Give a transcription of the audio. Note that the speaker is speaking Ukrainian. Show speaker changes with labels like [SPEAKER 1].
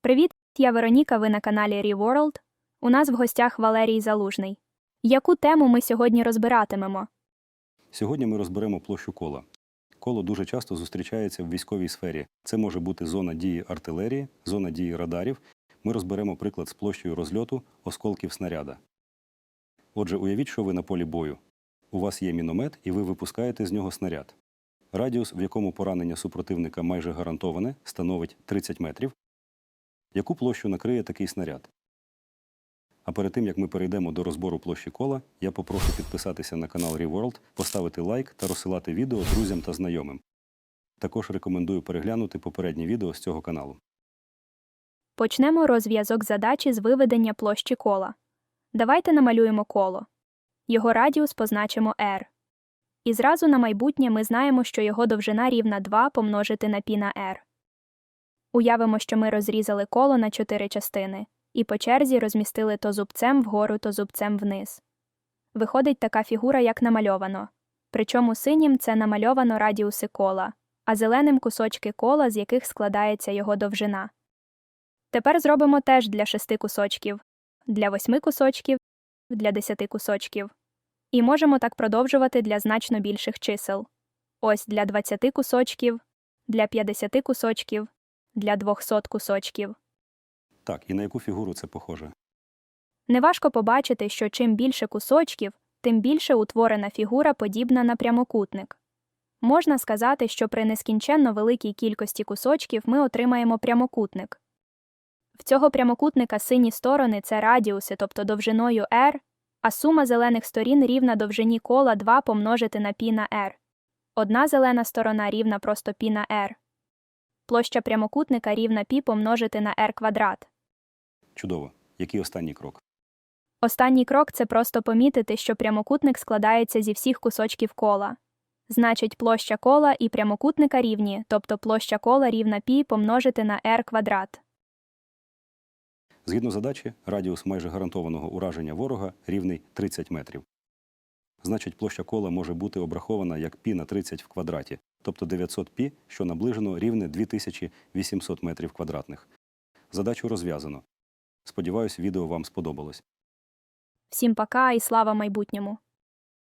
[SPEAKER 1] Привіт, я Вероніка. Ви на каналі ReWorld. У нас в гостях Валерій Залужний. Яку тему ми сьогодні розбиратимемо?
[SPEAKER 2] Сьогодні ми розберемо площу кола. Коло дуже часто зустрічається в військовій сфері. Це може бути зона дії артилерії, зона дії радарів. Ми розберемо приклад з площею розльоту осколків снаряда. Отже, уявіть, що ви на полі бою. У вас є міномет, і ви випускаєте з нього снаряд. Радіус, в якому поранення супротивника майже гарантоване, становить 30 метрів. Яку площу накриє такий снаряд? А перед тим як ми перейдемо до розбору площі кола, я попрошу підписатися на канал ReWorld, поставити лайк та розсилати відео друзям та знайомим. Також рекомендую переглянути попереднє відео з цього каналу.
[SPEAKER 1] Почнемо розв'язок задачі з виведення площі кола. Давайте намалюємо коло. Його радіус позначимо r. І зразу на майбутнє ми знаємо, що його довжина рівна 2 помножити на π на r. Уявимо, що ми розрізали коло на 4 частини і по черзі розмістили то зубцем вгору, то зубцем вниз. Виходить така фігура, як намальовано. Причому синім це намальовано радіуси кола, а зеленим кусочки кола, з яких складається його довжина. Тепер зробимо теж для шести кусочків, для восьми кусочків, для десяти кусочків. І можемо так продовжувати для значно більших чисел. Ось для 20 кусочків, для 50 кусочків, для 200 кусочків.
[SPEAKER 2] Так, і на яку фігуру це похоже?
[SPEAKER 1] Неважко побачити, що чим більше кусочків, тим більше утворена фігура подібна на прямокутник. Можна сказати, що при нескінченно великій кількості кусочків ми отримаємо прямокутник. В цього прямокутника сині сторони це радіуси, тобто довжиною r, а сума зелених сторін рівна довжині кола 2 помножити на π на r. Одна зелена сторона рівна просто π на r. Площа прямокутника рівна π помножити на r квадрат.
[SPEAKER 2] Чудово. Який останній крок?
[SPEAKER 1] Останній крок це просто помітити, що прямокутник складається зі всіх кусочків кола. Значить, площа кола і прямокутника рівні, тобто площа кола рівна π помножити на r квадрат.
[SPEAKER 2] Згідно задачі, радіус майже гарантованого ураження ворога рівний 30 метрів. Значить, площа кола може бути обрахована як π на 30 в квадраті, тобто 900 π, що наближено рівне 2800 метрів квадратних. Задачу розв'язано. Сподіваюсь, відео вам сподобалось.
[SPEAKER 1] Всім пока і слава майбутньому!